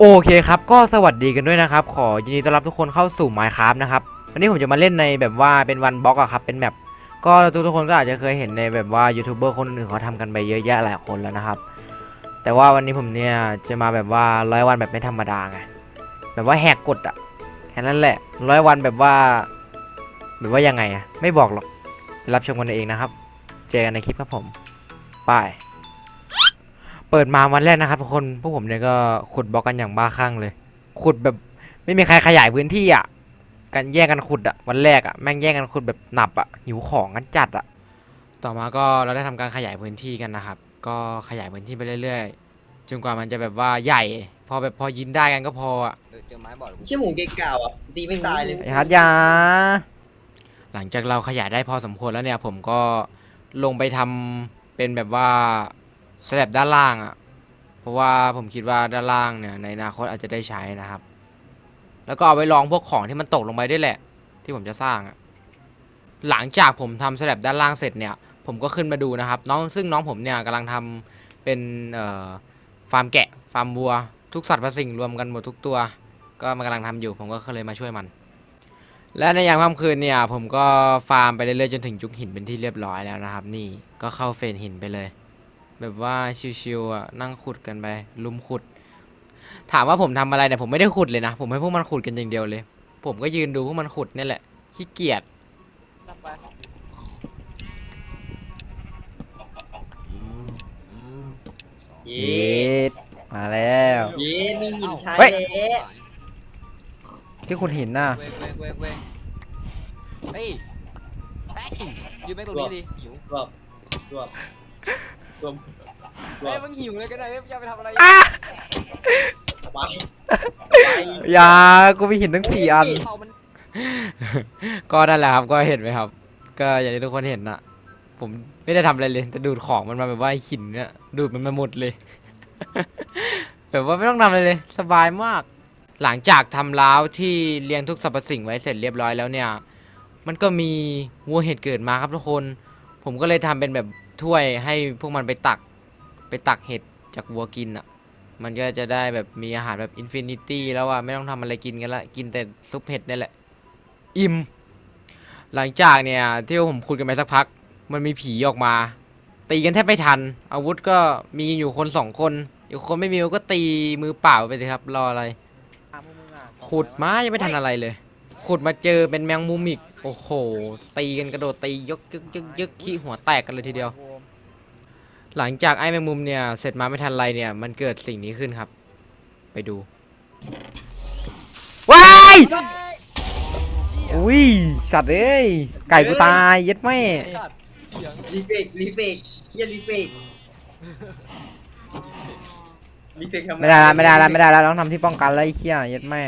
โอเคครับ ก็สวัสดีกันด้วยนะครับ ขอยินดีต้อนรับทุกคนเข้าสู่ Minecraft นะครับ วันนี้ผมจะมาเล่นในแบบว่าเป็นวันบล็อกอะครับ เป็นแบบก็ทุกทุกๆคนก็อาจจะเคยเห็นในแบบว่ายูทูบเบอร์คนอื่นเขาทำกันไปเยอะแยะหลายคนแล้วนะครับ แต่ว่าวันนี้ผมเนี่ยจะมาแบบว่าร้อยวันแบบไม่ธรรมดาไง แบบว่าแหกกฎอะแค่นั้นแหละร้อยวันแบบว่า แบบว่ายังไงอะไม่บอกหรอก รับชมกันเองนะครับ เจอกันในคลิปครับผมไป เปิดมาวันแรกนะครับทุกคนพวกผมเนี่ยก็ขุดบล็อกกันอย่างบ้าคลั่งเลย ขุดแบบ ไม่มีใครขยายพื้นที่อะกันแย่งกันขุดอะวันแรกอะแม่งแย่งกันขุดแบบหนับอะหิวของกันจัดอะต่อมาก็เราได้ทำการขยายพื้นที่กันนะครับ ก็ขยายพื้นที่ไปเรื่อยๆจนกว่ามันจะแบบว่าใหญ่ พอแบบพอยินได้กันก็พออะเออเจอไม้บอดเชี่ยหมูเก่าอะตีไม่ตายเลยไอ้ฮัทยาหลังจากเราขยายได้พอสมควรแล้วเนี่ย ผมก็ลงไปทำเป็นแบบว่า สแลบด้านล่างอะ่ะ เพราะว่าผมคิดว่าด้านล่างเนี่ยในอนาคตอาจจะได้ใช้นะครับ แล้วก็เอาไว้ลองพวกของที่มันตกลงไปด้วยแหละ ที่ผมจะสร้างอะ่ะ หลังจากผมทำสแลบด้านล่างเสร็จเนี่ย ผมก็ขึ้นมาดูนะครับ น้องซึ่งน้องผมเนี่ยกำลังทำเป็นฟาร์มแกะฟาร์มวัว ทุกสัตว์ประสิ่งรวมกันหมดทุกตัว ก็มันกำลังทำอยู่ ผมก็เลยมาช่วยมันและในยามค่ำคืนเนี่ยผมก็ฟาร์มไปเรื่อยๆจนถึงจุกหินเป็นที่เรียบร้อยแล้วนะครับ นี่ก็เข้าเฟสหินไปเลย แบบว่าชิวๆอะนั่งขุดกันไปลุมขุด ถามว่าผมทำอะไรเนี่ยผมไม่ได้ขุดเลยนะ ผมให้พวกมันขุดกันอย่างเดียวเลย ผมก็ยืนดูพวกมันขุดนี่แหละขี้เกียจเย้ดมาแล้วเย้มีหินใช้เฮ้ยเละที่ขุดหินน่ะเวงเวงเวงเวงเฮ้ยเฮ้ยยืนแม่งตรงนี้ดิหิวรวบรวบ รวบรวเฮ้ยบมึงหิวเลยก็ได้เฮ้ยอย่าไปทำอะไรไปไปอย่ากูมีหินทั้งสี่อัน เผามันก็นั่นแหละครับก็เห็นไหมครับ ก็อย่างที่ทุกคนเห็นนะผมไม่ได้ทำอะไรเลยแต่ดูดของมันมาแบบว่าหินเนี่ยดูดมันมาหมดเลย แบบว่าไม่ต้องทำอะไรเลย สบายมาก หลังจากทำล้าวที่เลี้ยงทุกสรรพสิ่งไว้เสร็จเรียบร้อยแล้วเนี่ย มันก็มีวัวเห็ดเกิดมาครับทุกคน ผมก็เลยทำเป็นแบบ ถ้วยให้พวกมันไปตักไปตักเห็ดจากวัวกินอะ มันก็จะได้แบบมีอาหารแบบอินฟินิตี้แล้วอะ ไม่ต้องทำอะไรกินกันละ กินแต่ซุปเห็ดนี่แหละ อิ่ม หลังจากเนี่ยที่ผมคุยกันไปสักพัก มันมีผีออกมา ตีกันแทบไม่ทัน อาวุธก็มีอยู่คนสองคนอีกคนไม่มีก็ตีมือเปล่าไปสิครับ รออะไร ขุดมายังไม่ทันอะไรเลย ขุดมาเจอเป็นแมงมุมอีก โอ้โห ตีกันกระโดดตียกยึกยึกยึกขี้หัวแตกกันเลยทีเดียว หลังจากไอ้แมงมุมเนี่ย เสร็จมาไม่ทันไรเนี่ย มันเกิดสิ่งนี้ขึ้นครับ ไปดู ว้ายอุ้ย สัตว์เอ้ย ไก่กูตายเย็ดแม่สัตว์เสียงรีเฟกรีเฟกเฮียรีเฟกรีเฟกทำไม่ได้ละไม่ได้ละไม่ได้ละต้องทำที่ป้องกันแล้วไอ้เหี้ยเย็ดแม่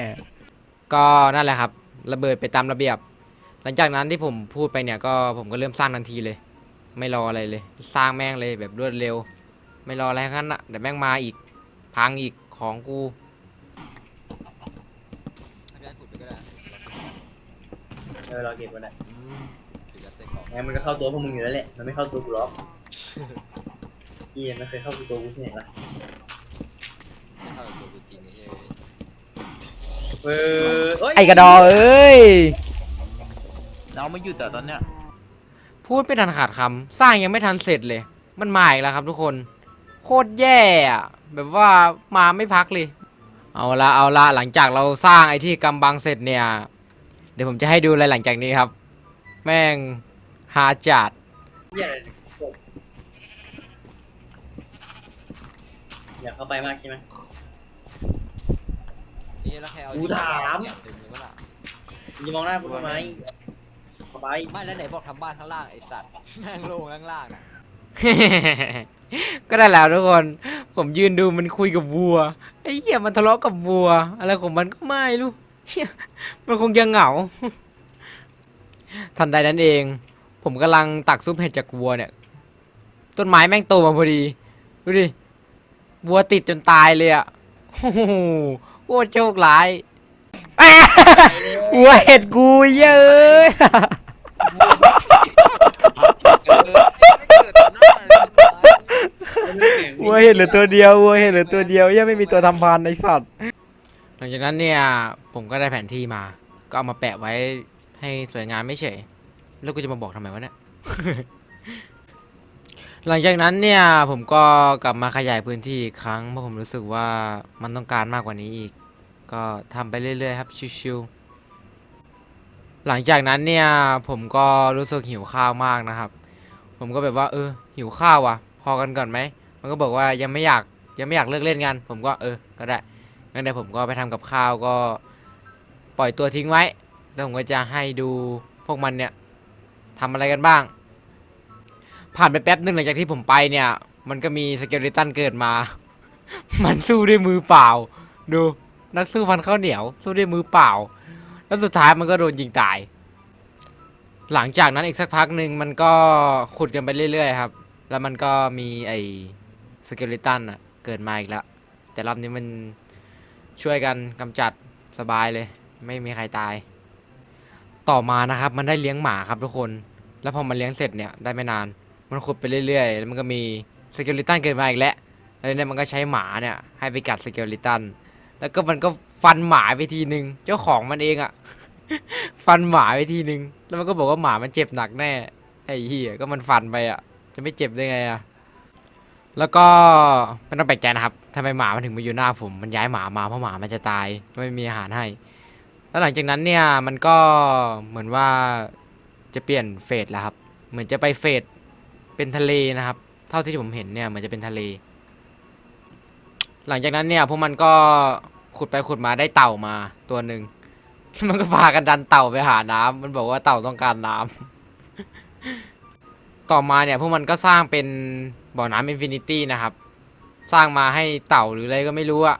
ก็นั่นแหละครับ ระเบิดไปตามระเบียบ หลังจากนั้นที่ผมพูดไปเนี่ยก็ผมก็เริ่มสร้างทันทีเลย ไม่รออะไรเลย สร้างแม่งเลยแบบรวดเร็ว ไม่รออะไรทั้งนั้นอะเดี๋ยวแม่งมาอีก พังอีกของกูให้พี่อันขุดไปก็ได้เออเราเก็บกันได้ถือยัดใส่กล่องงั้นมันก็เข้าตัวพวกมึงอยู่แล้วแหละ มันไม่เข้าตัวกูหรอกเฮียไม่เคยเข้าตัวกูที่ไหนล่ะไม่เข้าตัวกูจริงไอ้เหี้ยเออเอ้ยไอ้กระดอเอ้ย เราไม่หยุดแต่ตอนเนี้ยพูดไม่ทันขาดคำสร้างยังไม่ทันเสร็จเลย มันมาอีกแล้วครับทุกคน โคตรแย่อะแบบว่ามาไม่พักเลย เอาละเอาละหลังจากเราสร้างไอ้ที่กำบังเสร็จเนี่ย เดี๋ยวผมจะให้ดูอะไรหลังจากนี้ครับ แม่งฮาจัดเฮียอะไรเนี่ยกบอยากเข้าไปมากใช่ไหมไอ้เหี้ยแล้วใครเอากูถามเนี่ยเต็มเลยวะน่ะอย่ามองหน้ากูทำไมเข้า ไป ไม่แล้วไหนบอกทำบ้านข้างล่างไอ้สัตว์แม่งโล่งข้างล่างน่ะก็ได้แล้วทุกคน ผมยืนดูมันคุยกับวัว ไอ้เหี้ยมันทะเลาะกับวัว อะไรของมันก็ไม่รู้เหี้ยมันคงยังเหงา ทันใดนั้นเอง ผมกำลังตักซุปเห็ดจากวัวเนี่ย ต้นไม้แม่งโตมาพอดี ดูดิ วัวติดจนตายเลยอะโอ้โหโคตรโชคร้ายอะวัวเห็ดกูเยอะ วัวเห็ดเหลือตัวเดียววัวเห็ดเหลือตัวเดียวยังไม่มีตัวทำพันในสัตว์ หลังจากนั้นเนี่ย ผมก็ได้แผนที่มา ก็เอามาแปะไว้ให้สวยงามไม่เฉย แล้วกูจะมาบอกทำไมวะเนี่ย หลังจากนั้นเนี่ยผมก็กลับมาขยายพื้นที่อีกครั้งเพราะผมรู้สึกว่ามันต้องการมากกว่านี้อีก ก็ทำไปเรื่อยๆครับชิวๆ หลังจากนั้นเนี่ยผมก็รู้สึกหิวข้าวมากนะครับ ผมก็แบบว่าเออหิวข้าวว่ะ พอกันก่อนไหม มันก็บอกว่ายังไม่อยากยังไม่อยากเลิกเล่นกัน ผมก็เออก็ได้งั้นเดี๋ยวผมก็ไปทำกับข้าวก็ปล่อยตัวทิ้งไว้ แล้วผมก็จะให้ดูพวกมันเนี่ยทำอะไรกันบ้าง ผ่านไปแป๊บนึงหลังจากที่ผมไปเนี่ย มันก็มีสเกลิตันเกิดมา มันสู้ด้วยมือเปล่า ดูนักสู้ฟันข้าวเหนียว สู้ด้วยมือเปล่า แล้วสุดท้ายมันก็โดนยิงตาย หลังจากนั้นอีกสักพักหนึ่งมันก็ขุดกันไปเรื่อยๆครับ แล้วมันก็มีไอ้สเกลิตันอะเกิดมาอีกแล้ว แต่รอบนี้มันช่วยกันกำจัดสบายเลย ไม่มีใครตาย ต่อมานะครับ มันได้เลี้ยงหมาครับทุกคน แล้วพอมันเลี้ยงเสร็จเนี่ยได้ไม่นาน มันขุดไปเรื่อยๆ แล้วมันก็มีสเกลิตันเกิดมาอีกแล้วแล้วเนี่ยมันก็ใช้หมาเนี่ยให้ไปกัดสเกลิตัน แล้วก็มันก็ฟันหมาไปทีนึง เจ้าของมันเองอะฟันหมาไปทีนึง แล้วมันก็บอกว่าหมามันเจ็บหนักแน่ไอ้เหี้ยก็มันฟันไปอะจะไม่เจ็บได้ไงอะแล้วก็ไม่ต้องแปลกใจนะครับทำไมหมามันถึงมาอยู่หน้าผม มันย้ายหมามาเพราะหมามันจะตายไม่มีอาหารให้ แล้วหลังจากนั้นเนี่ยมันก็เหมือนว่าจะเปลี่ยนเฟสแล้วครับ เหมือนจะไปเฟสเป็นทะเลนะครับ เท่าที่ผมเห็นเนี่ยเหมือนจะเป็นทะเล หลังจากนั้นเนี่ยพวกมันก็ขุดไปขุดมาได้เต่ามาตัวหนึ่งมันก็พากันดันเต่าไปหาน้ำมันบอกว่าเต่าต้องการน้ำต่อมาเนี่ยพวกมันก็สร้างเป็นบ่อน้ำอินฟินิตี้นะครับ สร้างมาให้เต่าหรืออะไรก็ไม่รู้อะ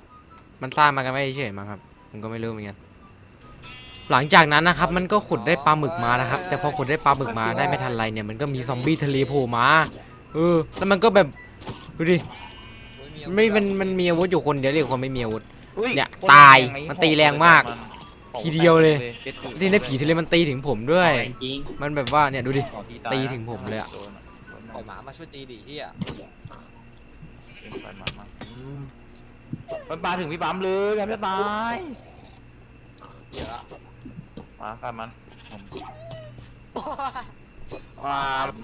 มันสร้างมากันไม่เฉยๆมั้งครับผมก็ไม่รู้เหมือนกันหลังจากนั้นนะครับมันก็ขุดได้ปลาหมึกมานะครับ แต่พอขุดได้ปลาหมึกมาได้ไม่ทันไรเนี่ยมันก็มีซอมบี้ทะเลโผล่มาเออแล้วมันก็แบบดูดิ ไม่มันมันมีอาวุธอยู่คนเดียวเลยคนไม่มีอาวุธ อุ้เนี่ยโคตรตายแรงไอ้มันตีแรงมากของทีเดียวเลยจ็ดสิบที่ในผีทะเลมันตีถึงผมด้วย จริงมันแบบว่าเนี่ยดูดิของที่ายตีถึงผมเลยอะโดนอะโดนปล่อยหมามาช่วยตีดิเฮียเป็นไปมามาอืมมันปาถึงพี่ปั๊มเลยแกไม่ตายเหี้ยอะมากันมันผมโอ้ยอ่า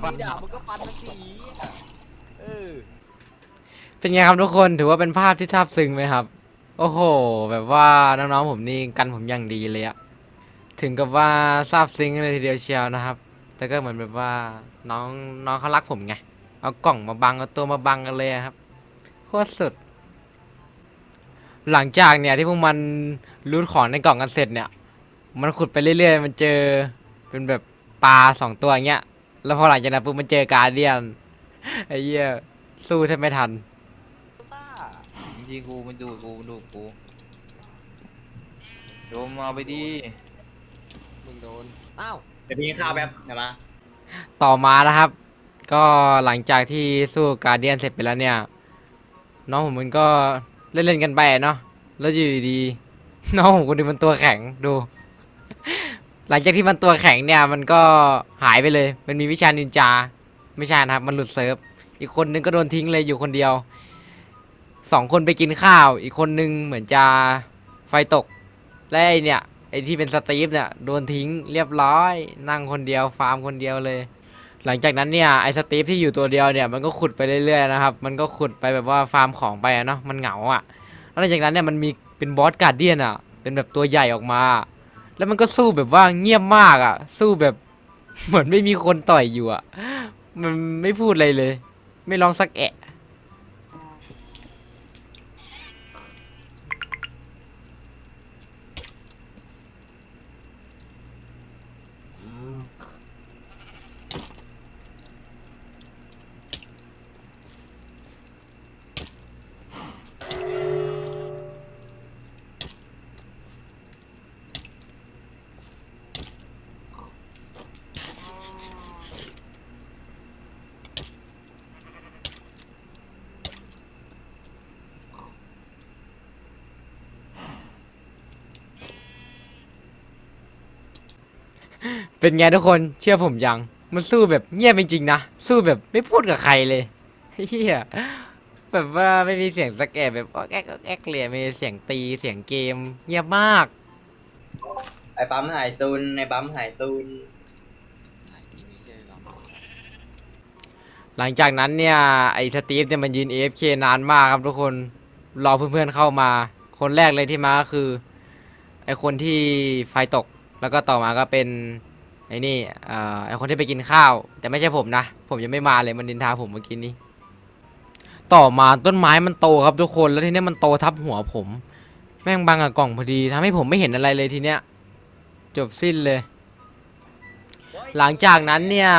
ปัมีดาบมันก็ฟันมันสีเออ เป็นไงครับทุกคนถือว่าเป็นภาพที่ซาบซึ้งไหมครับ โอ้โห แบบว่าน้องๆผมนี่กันผมอย่างดีเลยอะถึงกับว่าซาบซึ้งเลยทีเดียวเชียวนะครับ แต่ก็เหมือนแบบว่าน้องน้องเขารักผมไงเอากล่องมาบังเอาตัวมาบังกันเลยครับโคตรสุด หลังจากเนี่ยที่พวกมันรูดของในกล่องกันเสร็จเนี่ย มันขุดไปเรื่อยๆ มันเจอเป็นแบบปลาสองตัวอย่างเงี้ย แล้วพอหลังจากนั้นปุ๊บมันเจอการเดียนไอ้เหี้ยสู้แทบไม่ทัน ยิงกูมันดูกูมันดูกูโดมเอาไปดีมึงโดนอ้าวๆเดี๋ยวพี่กินข้าวแป๊บเดี๋ยวมาต่อมานะครับ ก็หลังจากที่สู้การเดียนเสร็จไปแล้วเนี่ย น้องผมมันก็เล่นๆกันไปอะเนาะแล้วอยู่ดีๆน้องผมคนนึงมันตัวแข็งดู หลังจากที่มันตัวแข็งเนี่ย มันก็หายไปเลย มันมีวิชานินจาไม่ใช่นะครับ มันหลุดเซิร์ฟอีกคนนึงก็โดนทิ้งเลยอยู่คนเดียว สองคนไปกินข้าว อีกคนนึงเหมือนจะไฟตก และไอเนี่ยไอที่เป็นสตีฟเนี่ยโดนทิ้งเรียบร้อย นั่งคนเดียวฟาร์มคนเดียวเลย หลังจากนั้นเนี่ยไอสตีฟที่อยู่ตัวเดียวเนี่ยมันก็ขุดไปเรื่อยๆนะครับ มันก็ขุดไปแบบว่าฟาร์มของไปเนาะมันเหงาอะแล้วหลังจากนั้นเนี่ยมันมีเป็นบอสการ์เดียนอะเป็นแบบตัวใหญ่ออกมา แล้วมันก็สู้แบบว่าเงียบมากอะสู้แบบเหมือนไม่มีคนต่อยอยู่อะ มันไม่พูดอะไรเลย ไม่ร้องสักแอะ เป็นไงทุกคนเชื่อผมยัง มันสู้แบบเงียบจริงๆนะ สู้แบบไม่พูดกับใครเลยเฮียแบบว่าไม่มีเสียงสแกตแบบแอ๊กแอ๊กเลยมีเสียงตีเสียงเกม เงียบมาก ไอ้ปั๊มหายตุนไอ้ปั๊มหายตุนไหนที่มีเรื่องเราหลังจากนั้นเนี่ยไอ้สตีฟเนี่ยมันยืน AFK นานมากครับทุกคนรอเพื่อนๆเข้ามา คนแรกเลยที่มาก็คือไอ้คนที่ไฟตก แล้วก็ต่อมาก็เป็นไอ้นี่เอ่อไอคนที่ไปกินข้าว แต่ไม่ใช่ผมนะ ผมยังไม่มาเลยมันดินทาผมเมื่อกี้นี้ ต่อมาต้นไม้มันโตครับทุกคนแล้วทีเนี้ยมันโตทับหัวผม แม่งบังกับกล่องพอดีทำให้ผมไม่เห็นอะไรเลยทีเนี้ย จบสิ้นเลย หลังจากนั้นเนี่ย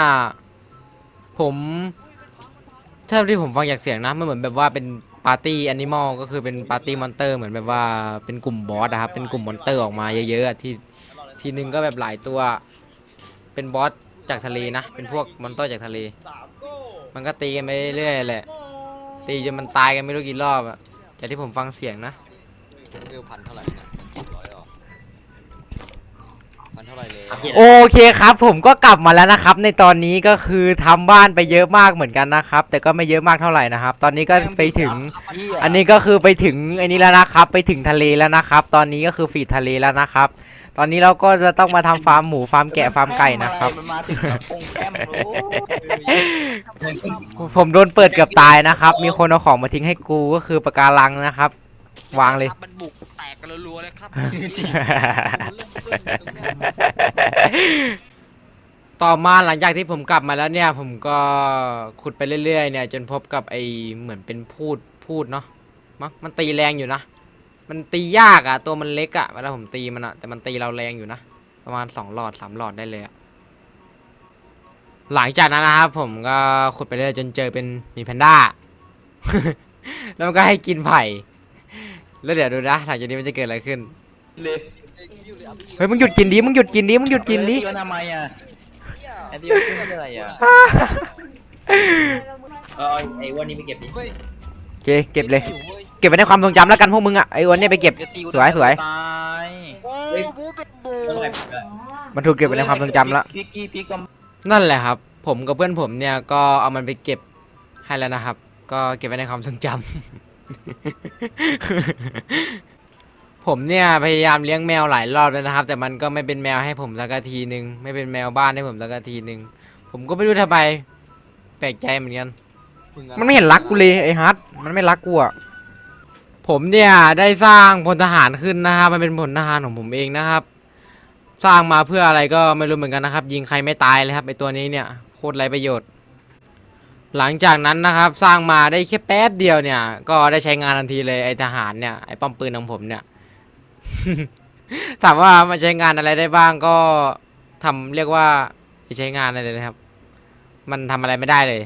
ผมเท่าที่ผมฟังจากเสียงนะมันเหมือนแบบว่าเป็นปาร์ตี้แอนิมอลก็คือเป็นปาร์ตี้มอนเตอร์เหมือนแบบว่าเป็นกลุ่มบอสอะครับเป็นกลุ่มมอนเตอร์ออกมาเยอะๆอะที่ทีนึงก็แบบหลายตัว เป็นบอสจากทะเลนะ เป็นพวกมอนเตอร์จากทะเล มันก็ตีกันไปเรื่อยๆแหละ ตีจนมันตายกันไม่รู้กี่รอบอะจากที่ผมฟังเสียงนะเวลพันเท่าไหร่เนี่ยมันเจ็ดร้อยหรอพันเท่าไหร่เลย โอเคครับ ผมก็กลับมาแล้วนะครับ ในตอนนี้ก็คือทำบ้านไปเยอะมากเหมือนกันนะครับ แต่ก็ไม่เยอะมากเท่าไหร่นะครับ ตอนนี้ก็ไปถึง อันนี้ก็คือไปถึงไอ้นี้แล้วนะครับ ไปถึงทะเลแล้วนะครับ ตอนนี้ก็คือฟีดทะเลแล้วนะครับ ตอนนี้เราก็จะต้องมาทำฟาร์มหมูฟาร์มแกะฟาร์มไก่นะครับ มันมาถึงแบบคงแคมป์โอ้ผมโดนเปิดเกือบตายนะครับ มีคนเอาของมาทิ้งให้กูก็คือปะการังนะครับ วางเลย มันบุกแตกกันรัวๆเลยครับต่อมาหลังจากที่ผมกลับมาแล้วเนี่ย ผมก็ขุดไปเรื่อยๆเนี่ย จนพบกับไอเหมือนเป็นพูดพูดเนาะมั้งมันตีแรงอยู่นะ มันตียากอะตัวมันเล็กอะเวลาผมตีมันอะแต่มันตีเราแรงอยู่นะ ประมาณสองหลอดสามหลอดได้เลยอะหลังจากนั้นนะครับผมก็ขุดไปเรื่อยจนเจอเป็นหมีแพนด้า แล้วมันก็ให้กินไผ่ แล้วเดี๋ยวดูนะหลังจากนี้มันจะเกิดอะไรขึ้น เลยเฮ้ยมึงหยุดกินดิมึงหยุดกินดิมึงหยุดกินดิเออทำไมอะไอ้ที่มันเป็นอะไรอะเออเอาไอ้อ้วันนี้ไปเก็บดิเฮ้ยโอเคเก็บเลยเก็บไว้ในความทรงจำแล้วกันพวกมึงอะไอ้อ้วนเนี่ยไปเก็บจะตีกูสวยสวย ตายโอ้บูเป็นบูต้องไปเก็บด้วยมันถูกเก็บไว้ในความทรงจำแล้วพี่กี้พี่ก็นั่นแหละครับ ผมกับเพื่อนผมเนี่ยก็เอามันไปเก็บให้แล้วนะครับ ก็เก็บไว้ในความทรงจำ ผมเนี่ยพยายามเลี้ยงแมวหลายรอบแล้วนะครับ แต่มันก็ไม่เป็นแมวให้ผมสักทีหนึ่งไม่เป็นแมวบ้านให้ผมสักทีหนึ่งผมก็ไม่รู้ทำไมแปลกใจเหมือนกัน มันไม่เห็นรักกูเลยไอ้ฮัทมันไม่รักกูอะ ผมเนี่ยได้สร้างพลทหารขึ้นนะครับ มันเป็นพลทหารของผมเองนะครับ สร้างมาเพื่ออะไรก็ไม่รู้เหมือนกันนะครับ ยิงใครไม่ตายเลยครับไอตัวนี้เนี่ยโคตรไรประโยชน์ หลังจากนั้นนะครับ สร้างมาได้แค่แป๊บเดียวเนี่ย ก็ได้ใช้งานทันทีเลยไอทหารเนี่ยไอป้อมปืนของผมเนี่ย ถามว่ามาใช้งานอะไรได้บ้างก็ทำเรียกว่าใช้งานอะไรเลยนะครับ มันทำอะไรไม่ได้เลย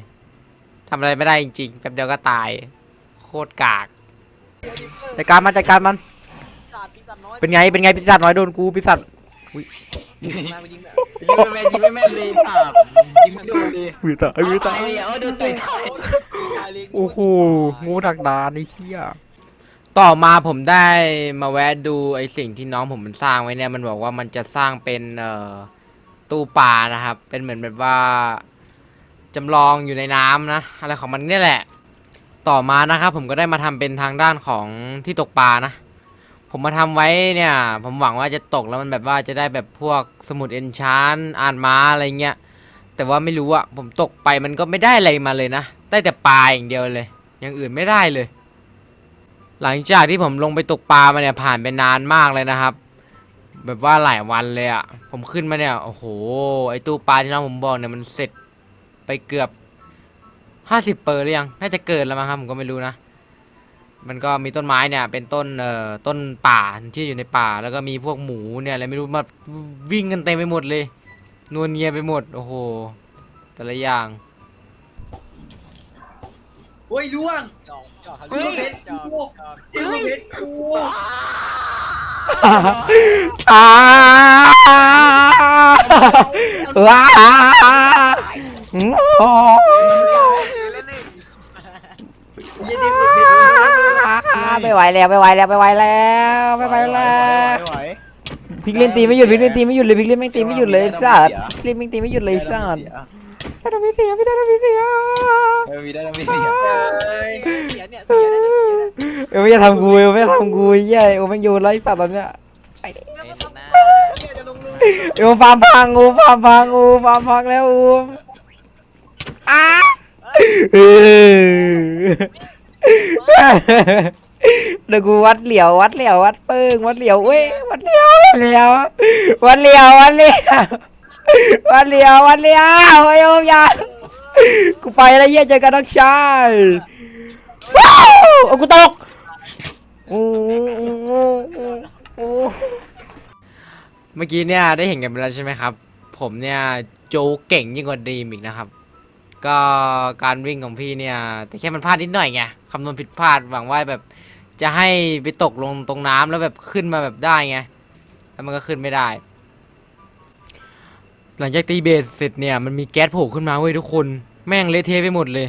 ทำอะไรไม่ได้จริงๆแป๊บเดียวก็ตาย โคตรกาก จัดการมันจัดการมันเป็นไงเป็นไงปีศาจน้อยโดนกูปีศาจยิงไม่แม่นยิงไม่แม่นเลยอะยิงไม่โดนเลยปีศาจปีศาจไอ้เนี่ยเออโดนต่อยท้ายโอ้โหงูดักดานไอ้เหี้ยต่อมาผมได้มาแวะดูไอ้สิ่งที่น้องผมมันสร้างไว้เนี่ยมันบอกว่ามันจะสร้างเป็นเอ่อตู้ปลานะครับ เป็นเหมือนแบบว่าจำลองอยู่ในน้ำนะอะไรของมันเนี่ยแหละ ต่อมานะครับผมก็ได้มาทำเป็นทางด้านของที่ตกปลานะ ผมมาทำไว้เนี่ย ผมหวังว่าจะตกแล้วมันแบบว่าจะได้แบบพวกสมุดเอนชานอ่านม้าอะไรเงี้ยแต่ว่าไม่รู้อะผมตกไปมันก็ไม่ได้อะไรมาเลยนะได้แต่ปลาอย่างเดียวเลย อย่างอื่นไม่ได้เลย หลังจากที่ผมลงไปตกปลามาเนี่ยผ่านไปนานมากเลยนะครับ แบบว่าหลายวันเลยอะผมขึ้นมาเนี่ยโอ้โหไอตู้ปลาที่น้องผมบอกเนี่ยมันเสร็จไปเกือบ ห้าสิบเปอร์หรือยัง น่าจะเกินแล้วมั้งครับผมก็ไม่รู้นะ มันก็มีต้นไม้เนี่ย เป็นต้นเอ่อต้นป่าที่อยู่ในป่า แล้วก็มีพวกหมูเนี่ยอะไรไม่รู้มาวิ่งกันเต็มไปหมดเลยนวลเนียไปหมด โอ้โห แต่ละอย่าง โอ้ยล่วงจอกจอกทะเฮ้ลุยเพชรจอกจอกเจอเพชรกูอ้าว้าโอ้ ยี่นี่คือเพชร ไม่ไหวแล้วไม่ไหวแล้วไม่ไหวแล้วไม่ไหวแล้วไหวพิกเล่นตีไม่หยุดพิกเล่นตีไม่หยุดเลยพิกเล่นแม่งตีไม่หยุดเลยสัตว์พิกเล่นแม่งตีไม่หยุดเลยสัตว์ได้ทำมีเสียงพี่ได้ทำมีเสียงเออมีได้แล้วมีเสียงเฮ้ยเสียเนี่ยเสียเนี่ยเสียเนี่ยเออไม่จะทำกูเออไม่จะทำกูเหี้ยโอ้แม่งโยนไล่สัตว์ตอนเนี้ยไอ้นะเสียจะลงมือเออฟาร์มพังอูฟาร์มพังอูฟาร์มพังแล้วอูอ้าเออ เดี๋ยวกูวัดเหลียววัดเหลียววัดเปิงวัดเหลียวเว้ยวัดเหลียววัดเหลียววัดเหลียววัดเหลียววัดเหลียววัดเหลียวโอ้ยโอ้ยอยากูไปแล้วเหี้ยเจอกันนักชายว้าวเอากูตกโอ้โอ้โอ้โอ้โอ้เมื่อกี้เนี่ยได้เห็นกันไปแล้วใช่ไหมครับ ผมเนี่ยโจเก่งยิ่งกว่าดีมอีกนะครับก็การวิ่งของพี่เนี่ย แต่แค่มันพลาดนิดหน่อยไงคำนวณผิดพลาดหวังว่าแบบ จะให้ไปตกลงตรงน้ำแล้วแบบขึ้นมาแบบได้ไง แล้วมันก็ขึ้นไม่ได้ หลังจากตีเบสเสร็จเนี่ยมันมีแก๊สโผล่ขึ้นมาเว้ยทุกคน แม่งเละเทะไปหมดเลย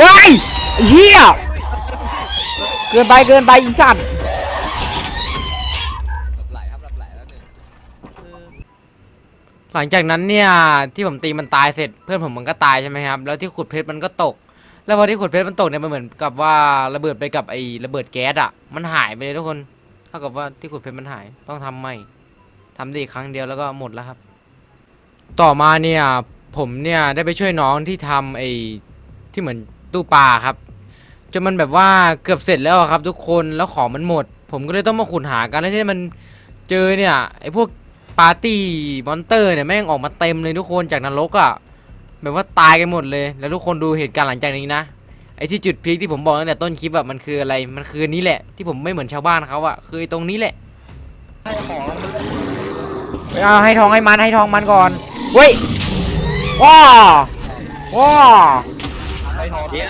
ว้ายไอ้เฮียเกินไปเกินไปอีสัตว์ไหลครับไหลแล้วหนึ่งหลังจากนั้นเนี่ยที่ผมตีมันตายเสร็จเพื่อนผมมันก็ตายใช่ไหมครับ แล้วที่ขุดเพชรมันก็ตก แล้วพอที่ขุดเพชรมันตกเนี่ยมันเหมือนกับว่าระเบิดไปกับไอ้ระเบิดแก๊สอะ มันหายไปเลยทุกคน เท่ากับว่าที่ขุดเพชรมันหาย ต้องทำใหม่ทำได้อีกครั้งเดียวแล้วก็หมดแล้วครับ ต่อมาเนี่ยผมเนี่ยได้ไปช่วยน้องที่ทำไอ้ที่เหมือนตู้ปลาครับจนมันแบบว่าเกือบเสร็จแล้วครับ ทุกคนแล้วของมันหมด ผมก็เลยต้องมาขุดหากันแล้วที่มันเจอเนี่ยไอ้พวกปาร์ตี้มอนเตอร์เนี่ยแม่งออกมาเต็มเลยทุกคนจากนรกอะ่ะ แบบว่าตายกันหมดเลย แล้วทุกคนดูเหตุการณ์หลังจากนี้นะไอ้ที่จุดพีคที่ผมบอกตั้งแต่ต้นคลิปอะมันคืออะไรมันคือนี้แหละ ที่ผมไม่เหมือนชาวบ้านเขาอะคือไอ้ตรงนี้แหละไม่เอาให้ทองให้มันให้ทองมันก่อนเว้ยว้าว้าไปทอเดียว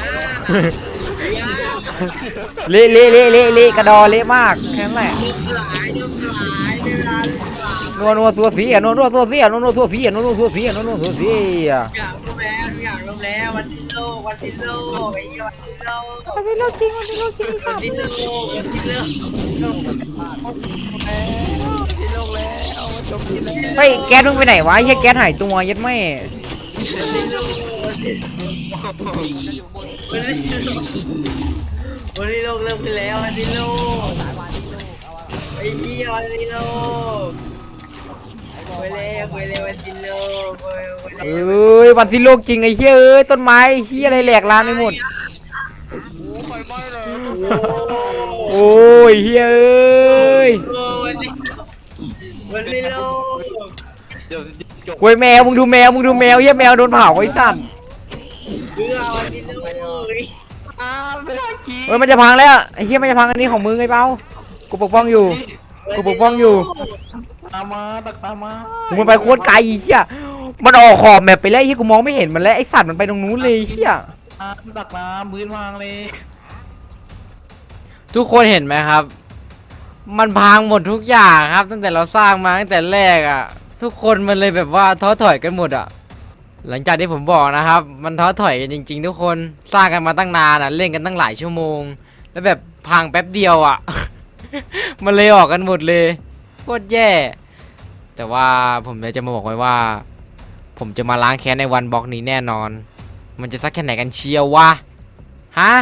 เละเละเละเละเละกระดอเละมากแค่นั้นแหละ นัวนัวตัวเสีอะนัวนัวตัวเสีอะนัวนัวตัวเสีอะนัวนัวตัวเสีอะนัวนัวตัวเสีอะอยากลงแล้วอยากลงแล้ววันที่โลกวันที่โลกไอ้เหี้ยวันที่โลกมันเป็นโรคจริงมันเป็นโรคจริงวันที่โลกวันที่โลกเฮ้ยแก๊สมึงไปไหนวะไอ้เหี้ยแก๊สหายตัวยัดแม่วันที่โลกเริ่มขึ้นแล้ววันที่โลกไอ้เหี้ยวันที่โลกไปแล้วไปแล้ววันที่โลก เอ้ยวันที่โลกจริงไอ้เหี้ยเอ้ยต้นไม้เหี้ยอะไรแหลกลานไปหมด โอ้ยเหี้ยเอ้ยวันที่วันที่โลเว้ยแมวมึงดูแมวมึงดูแมวเหี้ยแมวโดนเผาไอ้สัตว์เฮ้ยมันจะพังแล้วไอ้เหี้ยมันจะพังอันนี้ของมึงไอ้เป้ากูปกป้องอยู่กูปกป้องอยู่ ตามมาตักตามมามึงมันไปโคตรไกลไอ้เหี้ยมันออกขอบแมปไปแล้วไอ้เหี้ยกูมองไม่เห็นมันแล้วไอ้สัตว์มันไปตรงนู้นเลยไอ้เหี้ยอะตักมามือนวางเลยทุกคนเห็นไหมครับ มันพังหมดทุกอย่างครับ ตั้งแต่เราสร้างมาตั้งแต่แรกอะ่ะ ทุกคนมันเลยแบบว่าท้อถอยกันหมดอะ่ะ หลังจากที่ผมบอกนะครับ มันท้อถอยกันจริง ๆ ทุกคนสร้างกันมาตั้งนานอะ่ะ เล่นกันตั้งหลายชั่วโมง แล้วแบบพังแป๊บเดียวอะ่ะ มันเลยออกกันหมดเลยโค ตรแย่ แต่ว่าผมจะมาบอกไว้ว่า ผมจะมาล้างแค้นในวันบล็อกนี้แน่นอน มันจะสักแค่ไหนกันเชียววะฮะ